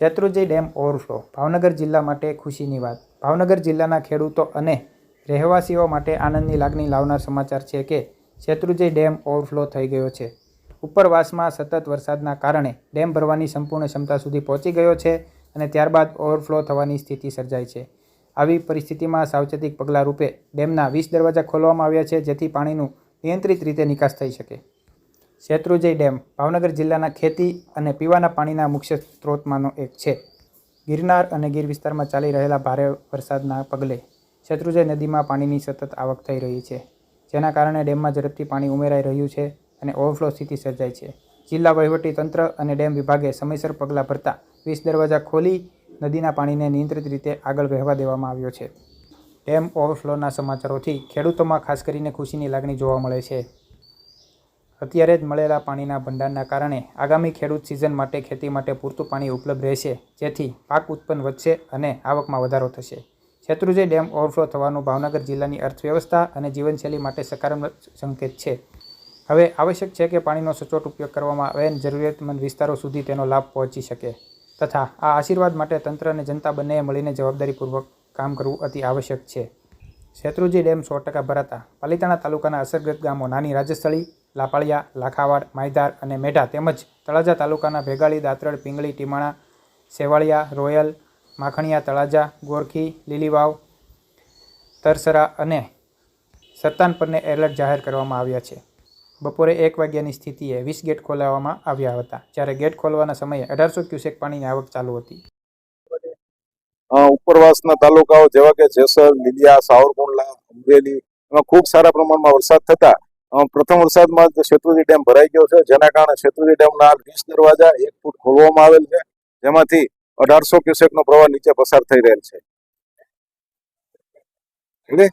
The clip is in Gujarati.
શેત્રુંજય ડેમ ઓવરફ્લો, ભાવનગર જિલ્લા માટે ખુશીની વાત. ભાવનગર જિલ્લાના ખેડૂતો અને રહેવાસીઓ માટે આનંદની લાગણી લાવનાર સમાચાર છે કે શેત્રુંજય ડેમ ઓવરફ્લો થઈ ગયો છે. ઉપરવાસમાં સતત વરસાદના કારણે ડેમ ભરવાની સંપૂર્ણ ક્ષમતા સુધી પહોંચી ગયો છે અને ત્યારબાદ ઓવરફ્લો થવાની સ્થિતિ સર્જાઈ છે. આવી પરિસ્થિતિમાં સાવચેતિક પગલાં રૂપે ડેમના વીસ દરવાજા ખોલવામાં આવ્યા છે જેથી પાણીનું નિયંત્રિત રીતે નિકાસ થઈ શકે. શેત્રુંજય ડેમ ભાવનગર જિલ્લાના ખેતી અને પીવાના પાણીના મુખ્ય સ્ત્રોતમાંનો એક છે. ગિરનાર અને ગીર વિસ્તારમાં ચાલી રહેલા ભારે વરસાદના પગલે શેત્રુજય નદીમાં પાણીની સતત આવક થઈ રહી છે, જેના કારણે ડેમમાં ઝડપથી પાણી ઉમેરાઈ રહ્યું છે અને ઓવરફ્લો સ્થિતિ સર્જાઈ છે. જિલ્લા તંત્ર અને ડેમ વિભાગે સમયસર પગલાં ભરતા વીસ દરવાજા ખોલી નદીના પાણીને નિયંત્રિત રીતે આગળ વહેવા દેવામાં આવ્યો છે. ડેમ ઓવરફ્લોના સમાચારોથી ખેડૂતોમાં ખાસ કરીને ખુશીની લાગણી જોવા મળે છે. અત્યારે જ મળેલા પાણીના ભંડારના કારણે આગામી ખેડૂત સિઝન માટે ખેતી માટે પૂરતું પાણી ઉપલબ્ધ રહેશે. જેથી પાક ઉત્પન્ન વધશે અને આવકમાં વધારો થશે. શેત્રુંજય ડેમ ઓવરફ્લો થવાનું ભાવનગર જિલ્લાની અર્થવ્યવસ્થા અને જીવનશૈલી માટે સકારાત્મક સંકેત છે. હવે આવશ્યક છે કે પાણીનો સચોટ ઉપયોગ કરવામાં આવે અને જરૂરિયાતમંદ વિસ્તારો સુધી તેનો લાભ પહોંચી શકે. તથા આ આશીર્વાદ માટે તંત્ર અને જનતા બંનેએ મળીને જવાબદારીપૂર્વક કામ કરવું અતિ આવશ્યક છે. શેત્રુંજી ડેમ સો ટકા ભરાતા પાલિતાણા તાલુકાના અસરગ્રસ્ત ગામો નાની રાજસ્થળી લાપાળિયા, લાખાવાડ, માયધાર અને મેઢા તેમજ તળાજા તાલુકાના ભેગાળી, દાતરડ, પિંગળી, ટીમાણા, સેવાળિયા, રોયલ, માખણિયા, તળાજા, ગોરખી, લીલીવાવ, તરસરા અને સત્તાન પરને એલર્ટ જાહેર કરવામાં આવ્યા છે. બપોરે એક વાગ્યાની સ્થિતિએ વીસ ગેટ ખોલાવવામાં આવ્યા હતા, જ્યારે ગેટ ખોલવાના સમયે અઢારસો ક્યુસેક પાણીની આવક ચાલુ હતી. ઉપરવાસના તાલુકાઓ જેવા કે જેસર લીલિયા, સાવરકુંડલા, અમરેલી, એમાં ખૂબ સારા પ્રમાણમાં વરસાદ થતા પ્રથમ વરસાદમાં શેત્રુંજી ડેમ ભરાઈ ગયો છે, જેના કારણે શેત્રુંજી ડેમના વીસ દરવાજા એક ફૂટ ખોલવામાં આવેલ છે, જેમાંથી અઢારસો ક્યુસેકનો પ્રવાહ નીચે પસાર થઈ રહેલ છે. એટલે